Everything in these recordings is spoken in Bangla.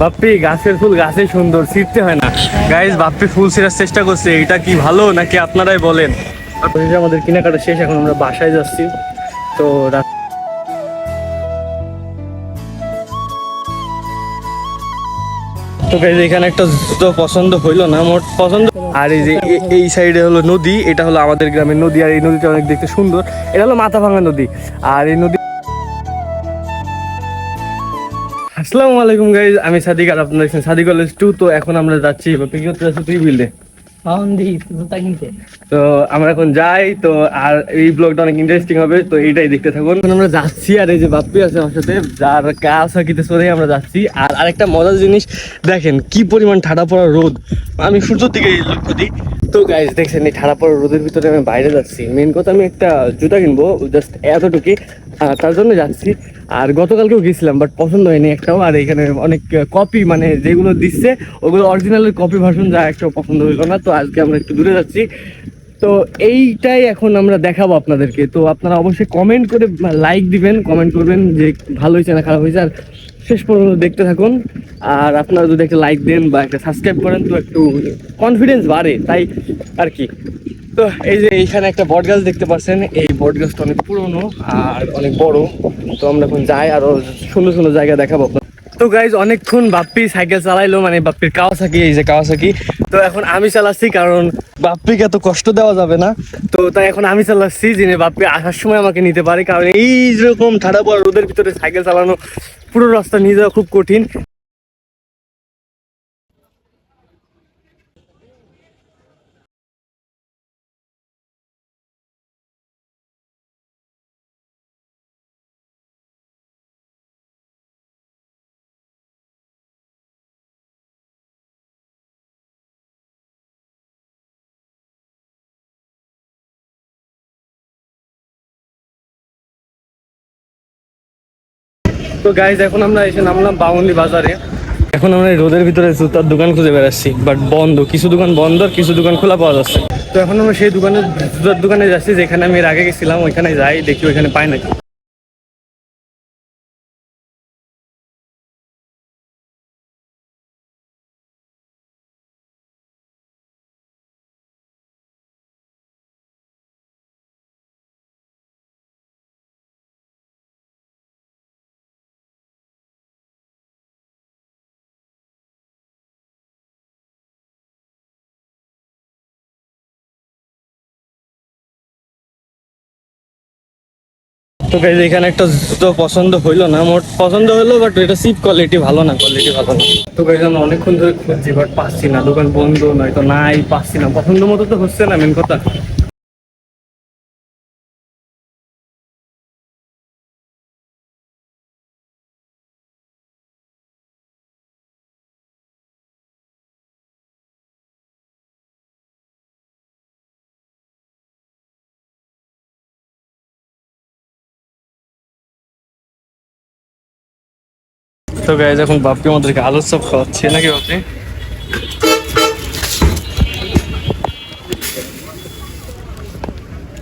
বাপ্পি গাছের ফুল গাছে সুন্দর, ছিঁড়তে হয় না। গাইজ বাপ্পি ফুল ছিঁড়ার চেষ্টা করছে। এটা কি ভালো নাকি আপনারাই বলেন? আমাদের কেনাকাটা শেষ, এখন আমরা বাসায় যাচ্ছি। তো তো এখানে একটা জুতো পছন্দ হইল না, মোট পছন্দ আর এই যে এই সাইডে হলো নদী, এটা হলো আমাদের গ্রামের নদী, আর এই নদীটা অনেক দেখতে সুন্দর। এটা হলো মাথা ভাঙা নদী। আর এই নদী আসসালামু আলাইকুম গাইজ আমি সাদিক আর আপনারা দেখছেন সাদিক কলেজ টু তো এখন আমরা যাচ্ছি তুই বিল্ডে তো আমরা এখন যাই তো আর এই ব্লগটা অনেক ইন্টারেস্টিং হবে তো এইটাই দেখতে থাকুন। এখন আমরা যাচ্ছি আর এই যে বাপ্পি আছে আমার সাথে যার কাজ সাকিতে চড়ে আমরা যাচ্ছি। আর আরেকটা মজার জিনিস দেখেন কি পরিমাণ ঠাডা পড়া রোদ। আমি সূর্যর দিকে লক্ষ্য দিই। তো গাইজ দেখছেন এই ঠাডা পড়া রোদের ভিতরে আমি বাইরে যাচ্ছি। মেন কথা আমি একটা জুতা কিনবো জাস্ট এতটুকুই। তার জন্য যাচ্ছি। আর গতকালকেও গেছিলাম বাট পছন্দ হয়নি একটাও। আর এখানে অনেক কপি মানে যেগুলো দিচ্ছে, ওগুলো অরিজিনালের কপি ভার্সন যা একটাও পছন্দ হইল না। তো আজকে আমরা একটু দূরে যাচ্ছি। তো এইটাই এখন আমরা দেখাবো আপনাদেরকে। তো আপনারা অবশ্যই কমেন্ট করে লাইক দিবেন কমেন্ট করবেন যে ভালো হয়েছে না খারাপ হয়েছে। আর শেষ পর্যন্ত দেখতে থাকুন। আর আপনারা যদি একটা লাইক দেন বা একটা সাবস্ক্রাইব করেন, তো একটু কনফিডেন্স বাড়ে। তাই আর কি। তো এই যে এইখানে একটা বট গাছ দেখতে পাচ্ছেন, এই বট গাছটা অনেক পুরনো আর অনেক বড়। তো আমরা এখন যাই আরও সুন্দর সুন্দর জায়গা দেখাবো। তো গাইজ অনেকক্ষণ বাপ্পি সাইকেল চালাইলো মানে বাপ্পির কাওয়াসাকি, এই যে কাওয়াসাকি। তো এখন আমি চালাচ্ছি কারণ বাপ্পিকে এত কষ্ট দেওয়া যাবে না। তো তাই এখন আমি চালাচ্ছি যিনি বাপ্পি আসার সময় আমাকে নিতে পারে। কারণ এই যেরকম ঠাডা পড়া রোদের ভিতরে সাইকেল চালানো পুরো রাস্তা নিয়ে যাওয়া খুব কঠিন। তো গাইজ এখন আমরা এসে নামলাম বাউন্ডি বাজারে। এখন আমরা রোদের ভিতরে জুতার দোকান খুঁজে বেড়াচ্ছি বাট বন্ধ, কিছু দোকান বন্ধ আর কিছু দোকান খোলা পাওয়া যাচ্ছে। তো এখন আমরা সেই দোকানে জুতার দোকানে যাচ্ছি, যেখানে আমি এর আগে গেছিলাম, ওইখানে যাই, দেখি ওইখানে পাই নাকি। তো গাইজ এখানে একটা জুতো পছন্দ হইল না, মোট পছন্দ হলো বাট এটা সিপ কোয়ালিটি ভালো না কোয়ালিটি ভালো না। তো গাইজ আমি অনেকক্ষণ ধরে খুঁজছি বাট পাচ্ছি না, দোকান বন্ধ, নয়তো নাই, পাচ্ছি না, পছন্দ মতো তো হচ্ছে না মেন কথা। তো গাইজ এখন বাপ্পি আমাদেরকে আলুর চপ খাওয়াচ্ছে। নাকি বাপ্পি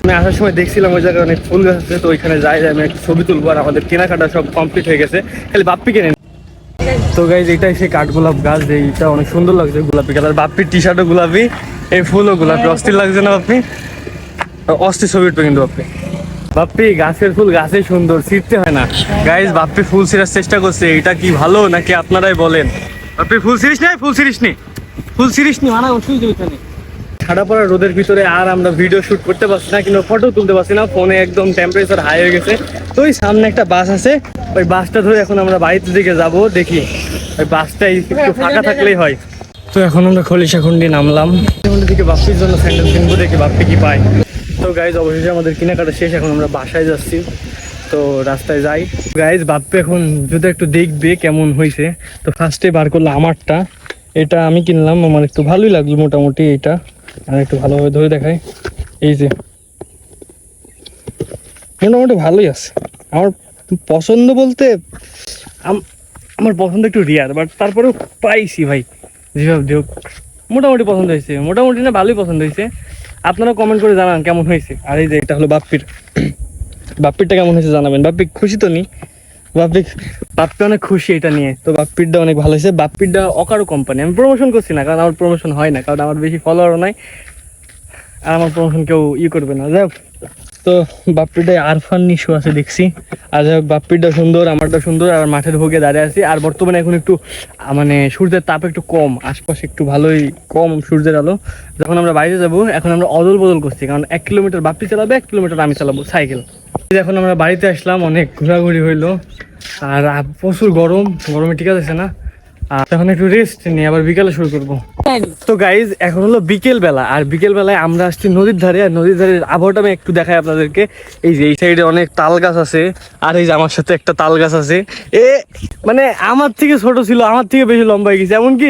আমি আসার সময় দেখছিলাম ওই জায়গায় অনেক ফুল গাছ আছে তো ওইখানে যাই যাই আমি একটা ছবি তুলবো আর আমাদের কেনাকাটা সব কমপ্লিট হয়ে গেছে। খালি বাপ্পি কেনে তো গাইজ এটাই সেই কাঠগোলাপ গাছ যে এইটা অনেক সুন্দর লাগছে গোলাপি কালার। বাপ্পির টি শার্টও গোলাপি এই ফুলও গোলাপি। অস্থির লাগছে না বাপ্পি? অস্থির ছবি উঠবে কিন্তু বাপ্পি। বাপ্পি গাছের ফুল গাছে সুন্দর, ছিঁড়তে হয় না। গাইজ বাপ্পি ফুল ছিঁড়ার চেষ্টা করছে। এটা কি ভালো নাকি আপনারাই বলেন? বাপ্পি ফুল ছিঁড়িস নাই ফুল ছিঁড়িস নি। ফুল ছিঁড়িস নি মানা ওষুধ ওইখানে ঠাডা পড়া রোদের ভিতরে আর আমরা ভিডিও শুট করতে পারছি না, কিন্তু ফটো তুলতে পারছি না। ফোনে একদম টেম্পারেচার হাই হয়ে গেছে। তো ওই সামনে একটা বাস আছে। ওই বাসটা ধরে এখন আমরা বাড়িতে দিকে যাব, দেখি। ওই বাসটাই একটু ফাঁকা থাকলেই হয়। তো এখন আমরা খলিশা খুন্ডি নামলাম। দিকে বাপ্পির জন্য স্যান্ডেল কিনবো দেখি বাপ্পি কি পায়। তো গাইজ অবশেষে আমাদের কেনাকাটা শেষ, এখন আমরা বাসায় যাচ্ছি। তো রাস্তায় যাই। গাইজ বাপ্পি এখন যদি একটু দেখবে কেমন হয়েছে। তো ফার্স্টে বার করল আমারটা। এটা আমি কিনলাম, আমার একটু ভালোই লাগল মোটামুটি এটা। আর একটু ভালোভাবে ধরে দেখাই। এই যে। মোটামুটি ভালোই আছে। আমার পছন্দ বলতে আমার পছন্দ একটু রিয়ার বাট তারপরেও পাইছি ভাই। যেভাবে হোক মোটামুটি পছন্দ হয়েছে। মোটামুটি না, ভালোই পছন্দ হয়েছে। আপনারা কমেন্ট করে জানান কেমন হয়েছে। আর এই যে এটা হলো বাপ্পির। বাপ্পিরটা কেমন হয়েছে জানাবেন। বাপ্পি খুশি তো নি? বাপ্পি বাপ্পি অনেক খুশি এটা নিয়ে। তো বাপ্পিরটা অনেক ভালো হয়েছে। বাপ্পিরটা অকারো কোম্পানি আমি প্রমোশন করছি না, কারণ আমার প্রমোশন হয় না, কারণ আমার বেশি ফলোয়ারও নাই। আর আমার প্রমোশন কেউ ই করবে না। যাই তো বাপ্পিটায় আরফান নিশো আছে, দেখছি। আর বাপ্পিরটা সুন্দর, আমারটা সুন্দর, আর মাঠের ভোগে দাঁড়িয়ে আছি। আর বর্তমানে এখন একটু মানে সূর্যের তাপ একটু কম, আশপাশে একটু ভালোই কম সূর্যের আলো। যখন আমরা বাইরে যাব, এখন আমরা অদল বদল করছি, কারণ এক কিলোমিটার বাপ্পি চালাবে, এক কিলোমিটার আমি চালাবো, সাইকেল। এখন আমরা বাড়িতে আসলাম, অনেক ঘোরাঘুরি হইল। আর প্রচুর গরম, গরমে ঠিক আছে না? একটু রেস্ট নিয়ে আবার শুরু করব। তো গাইজ এখন হলো বিকেল বেলা আর বিকেল বেলায় আমরা আসছি নদীর ধারে, আর নদীর ধারে আবহাওয়াটা আমি একটু দেখাই আপনাদেরকে। এই যে এই সাইডে অনেক তাল গাছ আছে, আর এই যে আমার সাথে একটা তাল গাছ আছে। এ মানে আমার থেকে ছোট ছিল, আমার থেকে বেশি লম্বা হয়ে গেছে। এমনকি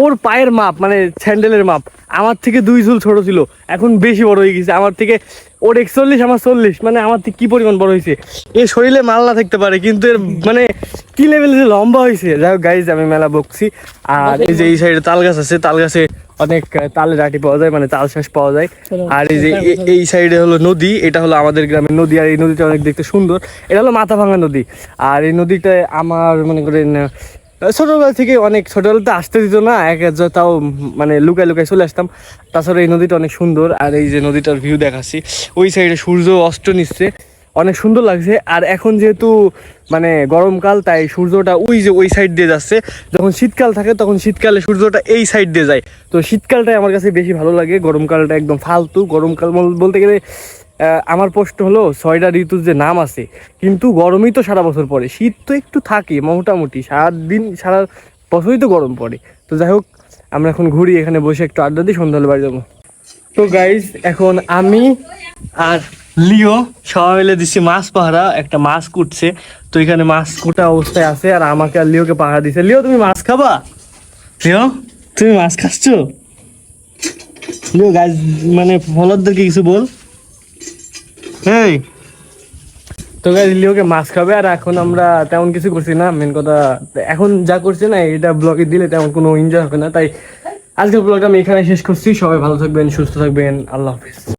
ওর পায়ের মাপ মানে স্যান্ডেলের মাপ, আমার থেকে দুই ঝুল ছোট ছিল, এখন বেশি বড় হয়ে গেছে। আমার থেকে ওর একচল্লিশ, আমার চল্লিশ। মানে আমার কি পরিমাণ বড় হয়েছে এ শরীরে মাল না থাকতে পারে, কিন্তু এর মানে কি লেভেলে যে লম্বা হয়েছে যাই হোক গাইজ আমি মেলা বকছি। আর এই যে এই সাইডে তাল গাছ আছে তাল গাছে অনেক তালের আটি পাওয়া যায় মানে তাল শ্বাস পাওয়া যায়। আর এই যে এই সাইডে হলো নদী, এটা হলো আমাদের গ্রামের নদী, আর এই নদীটা অনেক দেখতে সুন্দর। এটা হলো মাথা ভাঙা নদী। আর এই নদীটায় আমার মনে করেন ছোটবেলা থেকে অনেক ছোটবেলা তো আসতে দিত না, এক তাও মানে লুকায় লুকায় চলে আসতাম। তাছাড়া এই নদীটা অনেক সুন্দর, আর এই যে নদীটার ভিউ দেখাচ্ছি, ওই সাইডে সূর্য অস্ত নিচ্ছে। অনেক সুন্দর লাগছে, আর এখন যেহেতু মানে গরমকাল, তাই সূর্যটা ওই যে ওই সাইড দিয়ে যাচ্ছে। যখন শীতকাল থাকে, তখন শীতকালে সূর্যটা এই সাইড দিয়ে যায়। তো শীতকালটাই আমার কাছে বেশি ভালো লাগে, গরমকালটা একদম ফালতু। গরমকাল বলতে গেলে আমার প্রশ্ন হলো, ছয়টা ঋতুর যে নাম আছে, কিন্তু গরমই তো সারা বছর পড়ে। শীত তো একটু থাকে, মোটামুটি। সারা দিন সারা বছরই তো গরম পড়ে। তো যাই হোক, আমরা এখন ঘুরি, এখানে বসে একটু আড্ডা দিই সন্ধ্যা বাড়ি যাব। তো গাইজ এখন আমি আর লিও সবাই মিলে দিচ্ছি মাছ পাহারা, একটা মাছ কুটছে। তো এখানে মাছ কুটা অবস্থায় আছে, আর আমাকে আর লিওকে পাহারা দিছে। লিও, তুমি মাছ খাবা? লিও, তুমি মাছ খাচ্ছ? লিও গাইজ মানে ফলরদেরকে কিছু বল? এই। তো গাইজ লিওকে মাছ খাবে আর এখন আমরা তেমন কিছু করছি না মেন কথা এখন যা করছি না, এটা ব্লগে দিলে তেমন কোনো এনজয় হবে না, তাই আজকের ব্লগটা আমি এখানে শেষ করছি, সবাই ভালো থাকবেন, সুস্থ থাকবেন, আল্লাহ হাফিজ।